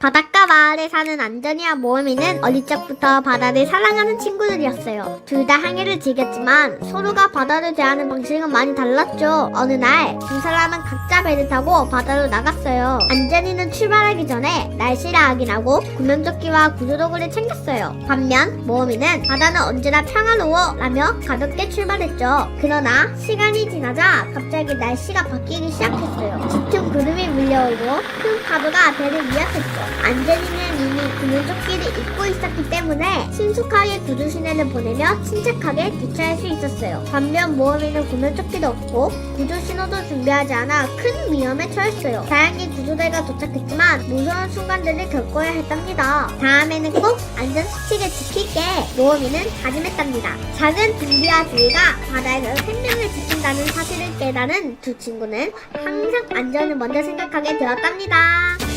바닷가 마을에 사는 안전이와 모험이는 어릴 적부터 바다를 사랑하는 친구들이었어요. 둘 다 항해를 즐겼지만 서로가 바다를 대하는 방식은 많이 달랐죠. 어느 날 두 사람은 각자 배를 타고 바다로 나갔어요. 안전이는 출발하기 전에 날씨를 확인하고 구명조끼와 구조도구를 챙겼어요. 반면 모험이는 바다는 언제나 평화로워 라며 가볍게 출발했죠. 그러나 시간이 지나자 갑자기 날씨가 바뀌기 시작했어요. 짙은 구름이 밀려오고 큰 파도가 배를 위협했죠. 안전이는 이미 구명조끼를 입고 있었기 때문에 신속하게 구조신호를 보내며 침착하게 대처할 수 있었어요. 반면 모험이는 구명조끼도 없고 구조신호도 준비하지 않아 큰 위험에 처했어요. 다행히 구조대가 도착했지만 무서운 순간들을 겪어야 했답니다. 다음에는 꼭 안전수칙을 지킬게 모험이는 다짐했답니다. 작은 준비와 주의가 바다에서 생명을 지킨다는 사실을 깨달은 두 친구는 항상 안전을 먼저 생각하게 되었답니다.